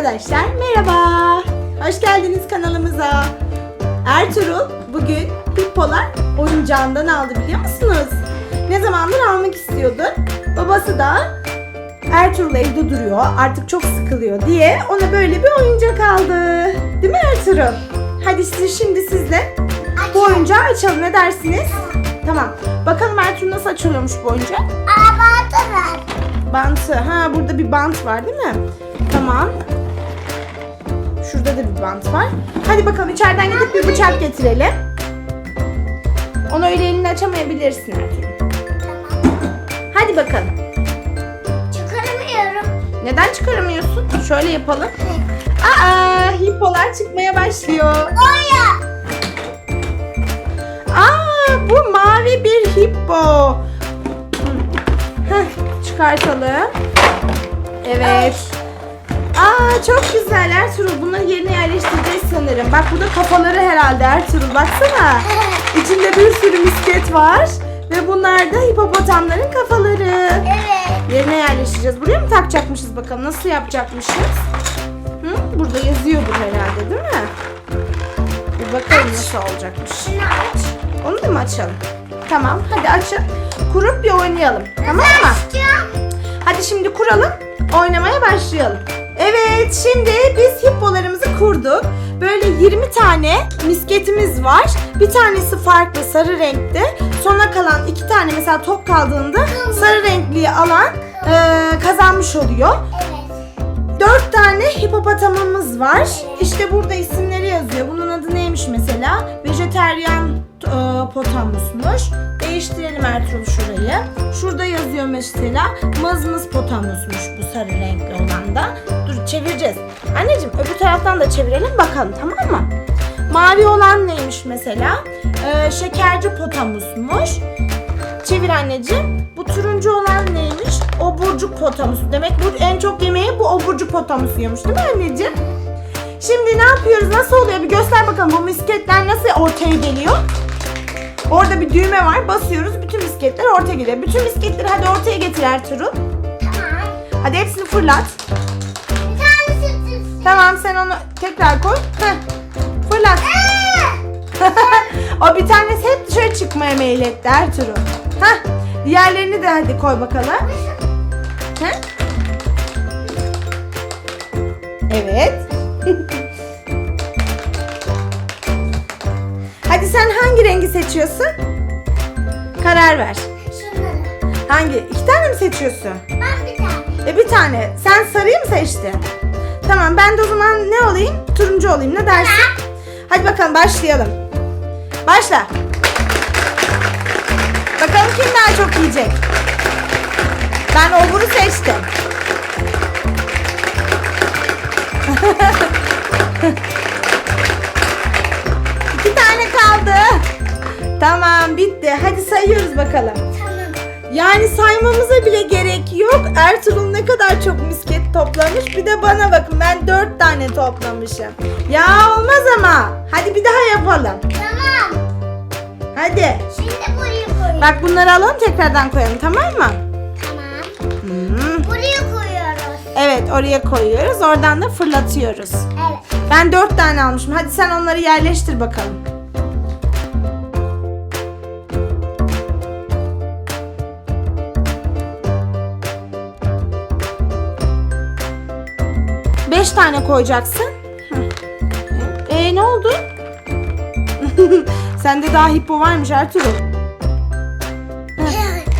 Arkadaşlar merhaba. Hoş geldiniz kanalımıza. Ertuğrul bugün Hippolar oyuncağından aldı biliyor musunuz? Ne zamandır almak istiyordu. Babası da Ertuğrul evde duruyor artık çok sıkılıyor diye ona böyle bir oyuncak aldı. Değil mi Ertuğrul? Hadi siz şimdi sizle bu oyuncağı açalım ne dersiniz? Tamam. Bakalım Ertuğrul nasıl açılıyormuş bu oyuncak? Abartı ver. Bantı. Ha burada bir bant var değil mi? Tamam. Şurada da bir bant var. Hadi bakalım içeriden gidip bir bıçak getirelim. Onu öyle elini açamayabilirsin Ertuğrul. Hadi bakalım. Çıkaramıyorum. Neden çıkaramıyorsun? Şöyle yapalım. Aa, hippolar çıkmaya başlıyor. Oya. Aa, bu mavi bir hippo. Heh, çıkartalım. Evet. Aa, çok güzel Ertuğrul. Bunları yerine yerleştireceğiz sanırım. Bak burada kafaları herhalde Ertuğrul. Baksana. İçinde bir sürü misket var. Ve bunlar da hipopotamların kafaları. Evet. Yerine yerleştireceğiz. Buraya mı takacakmışız bakalım? Nasıl yapacakmışız? Hı? Burada yazıyordur herhalde değil mi? Bir bakalım nasıl olacakmış. Şunu aç. Onu da mı açalım? Tamam hadi açın. Kurup bir oynayalım. Tamam mı? Hadi şimdi kuralım. Oynamaya başlayalım. Evet şimdi biz hippolarımızı kurduk. Böyle 20 tane misketimiz var. Bir tanesi farklı sarı renkte. Sona kalan iki tane mesela top kaldığında sarı renkliyi alan eee, kazanmış oluyor. Dört tane hipopotamımız var. İşte burada isimleri yazıyor. Bunun adı neymiş mesela? Vejeteryan e, potamusmuş. Değiştirelim Ertuğrul şurayı. Şurada yazıyor mesela mızmız potamusmuş bu sarı renkli olan da. Çevireceğiz. Anneciğim öbür taraftan da çevirelim bakalım tamam mı? Mavi olan neymiş mesela? E, şekerci potamusmuş. Çevir anneciğim. Bu turuncu olan neymiş? Oburcuk potamusu. Demek bu en çok yemeği bu oburcuk potamusu yiyormuş değil mi anneciğim? Şimdi ne yapıyoruz? Nasıl oluyor? Bir göster bakalım bu misketler nasıl ortaya geliyor? Orada bir düğme var. Basıyoruz. Bütün misketler ortaya geliyor. Bütün misketleri hadi ortaya getir Ertuğrul. Tamam. Hadi hepsini fırlat. Tamam sen onu tekrar koy. Heh. Fırlat. o bir tanesi hep dışarı çıkmaya meyletti Ertuğrul. Heh. Diğerlerini de hadi koy bakalım. Heh. Evet. hadi sen hangi rengi seçiyorsun? Karar ver. Şunları. Hangi? İki tane mi seçiyorsun? Ben bir tane. E bir tane. Sen sarıyı mı seçtin? Tamam ben de o zaman ne olayım? Turuncu olayım. Ne dersin? Hadi bakalım başlayalım. Başla. Bakalım kim daha çok yiyecek? Ben oburu seçtim. İki tane kaldı. Tamam bitti. Hadi sayıyoruz bakalım. Yani saymamıza bile gerek yok. Ertuğrul ne kadar çok misket toplamış. Bir de bana bakın ben dört tane toplamışım. Ya olmaz ama. Hadi bir daha yapalım. Tamam. Hadi. Şimdi buraya koyuyoruz. Bak bunları alalım tekrardan koyalım tamam mı? Tamam. Hmm. Buraya koyuyoruz. Evet oraya koyuyoruz. Oradan da fırlatıyoruz. Evet. Ben dört tane almışım. Hadi sen onları yerleştir bakalım. Beş tane koyacaksın. Hı. E ne oldu? Sende daha hippo varmış Ertuğrul.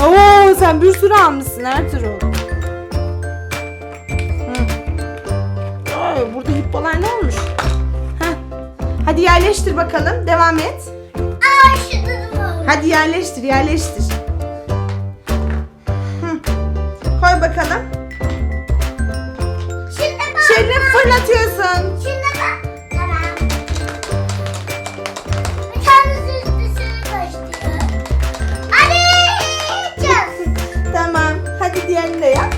Oo sen bir sürü almışsın Ertuğrul. Ay, burada hippolar ne olmuş? Heh. Hadi yerleştir bakalım. Devam et. Aa şurada da var. Hadi yerleştir, yerleştir. Hı. Koy bakalım. Fırlatıyorsun. Şimdi bak. Tamam. Bir tanesi. Hadi. Çöz. Tamam. Hadi diğerini de yap.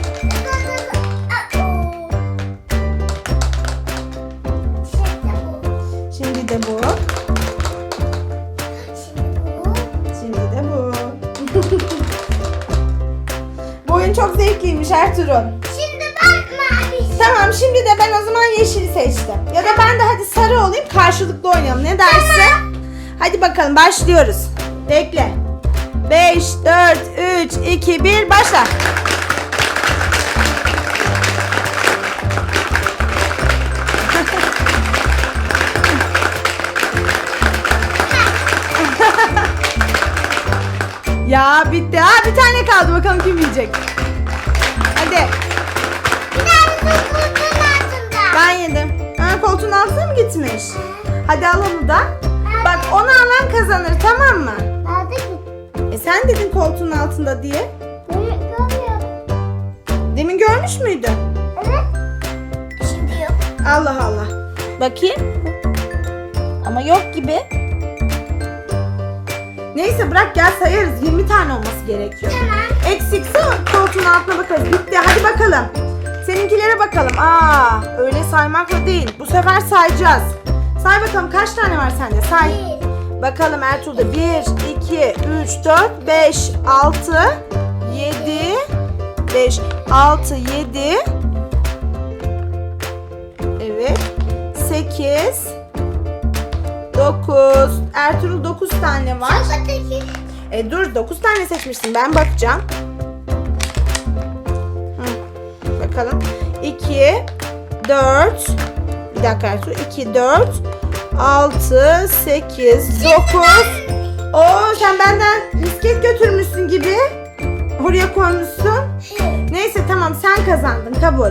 Şimdi de bu. Şimdi de bu. bu oyun çok zevkliymiş Ertuğrul. Tamam şimdi de ben o zaman yeşili seçtim. Ya da ben de hadi sarı olayım karşılıklı oynayalım. Ne dersin? Hadi bakalım başlıyoruz. Bekle. 5, 4, 3, 2, 1 başla. ya bitti. Ha bir tane kaldı. Bakalım kim yiyecek. Koltuğun altına mı gitmiş? Hadi al onu da. Bak onu alan kazanır tamam mı? Nerede? E sen dedin koltuğun altında diye. Görmüyorum. Demin görmüş müydün? Evet. Şimdi yok. Allah Allah. Bakayım. Ama yok gibi. Neyse bırak gel sayarız. 20 tane olması gerekiyor. Tamam. Eksikse koltuğun altına bakarız. Bitti. Hadi bakalım. Seninkilere bakalım. Aa, öyle saymakla değil. Bu sefer sayacağız. Say bakalım kaç tane var sende? Say. Bakalım Ertuğrul'da 1, 2, 3, 4, 5, 6, 7, 5, 6, 7, evet, 8, 9, Ertuğrul 9 tane var. E dur 9 tane seçmişsin ben bakacağım. Bakalım. 2 4 Bir dakika Ertuğrul. 2 4 6 8 9 Oo sen benden misket götürmüşsün gibi. Oraya koymuşsun. Neyse tamam sen kazandın kabul.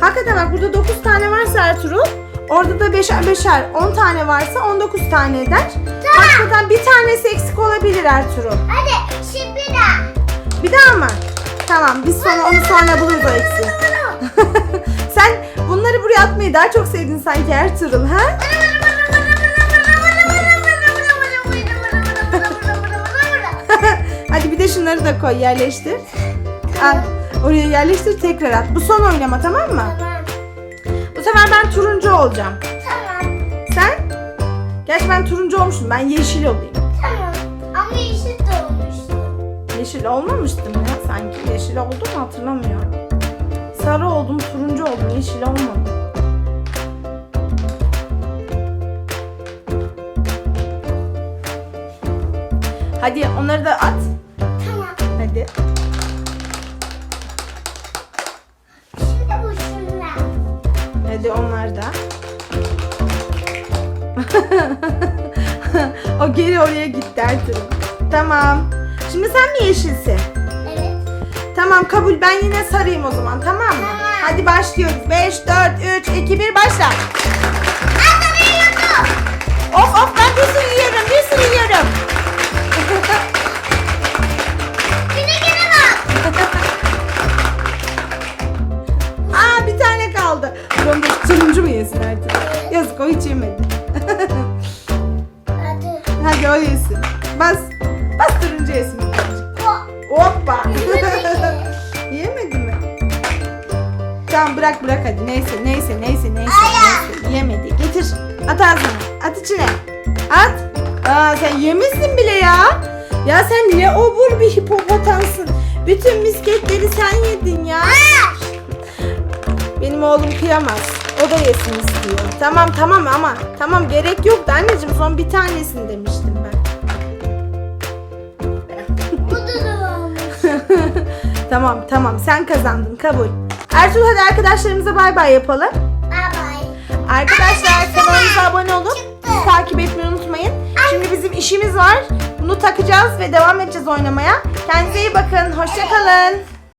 Hakikaten bak burada 9 tane varsa Ertuğrul. Orada da 5'er 5'er 10 tane varsa 19 tane eder. Hakikaten bir tanesi eksik olabilir Ertuğrul. Hadi şimdi de. Bir daha mı? Tamam biz sonra onu sonra buluruz o eksiği. Sen bunları buraya atmayı daha çok sevdin sanki Ertuğrul ha? Hadi bir de şunları da koy yerleştir. Al, oraya yerleştir tekrar at. Bu son oynama tamam mı? Tamam. Bu sefer ben turuncu olacağım. Tamam. Sen? Gerçi ben turuncu olmuşum. Ben yeşil olayım. Tamam. Ama yeşil de olmuştu. Yeşil olmamıştım ya sanki. Yeşil oldum mu hatırlamıyorum. Sarı oldum, turuncu oldum. Yeşil olmadım. Hadi onları da at. Tamam. Hadi. Şimdi bu şunlar. Hadi onlar da. o geri oraya gitti Ertuğrul. Tamam. Şimdi sen mi yeşilsin? Tamam kabul. Ben yine sarayım o zaman tamam mı? Tamam. Hadi başlıyoruz. 5, 4, 3, 2, 1 başla. Of of ben bir sürü yiyorum. Bir sürü yiyorum. Güne güne bak. Aa bir tane kaldı. Bunu turuncu mu yesin artık? Yazık o hiç yemedi. Hadi. Hadi o yesin. Bas. Bas turuncu yesin. Hoppa. Yemedi. Mi? Tamam bırak bırak hadi. Neyse neyse neyse neyse. Neyse. Yemedi. Getir. At ağzına. At içine. At. Aa sen yemişsin bile ya. Ya sen ne obur bir hipopotamsın. Bütün misketleri sen yedin ya. Benim oğlum kıyamaz. O da yesin istiyor. Tamam tamam ama tamam gerek yoktu anneciğim. Son bir tanesini demiştim ben. Tamam tamam sen kazandın kabul. Ertuğrul hadi arkadaşlarımıza bay bay yapalım. Bye bye. Arkadaşlar kanalımıza abone olup Çıktı. takip etmeyi unutmayın. Şimdi bizim işimiz var. Bunu takacağız ve devam edeceğiz oynamaya. Kendinize iyi bakın. Hoşçakalın.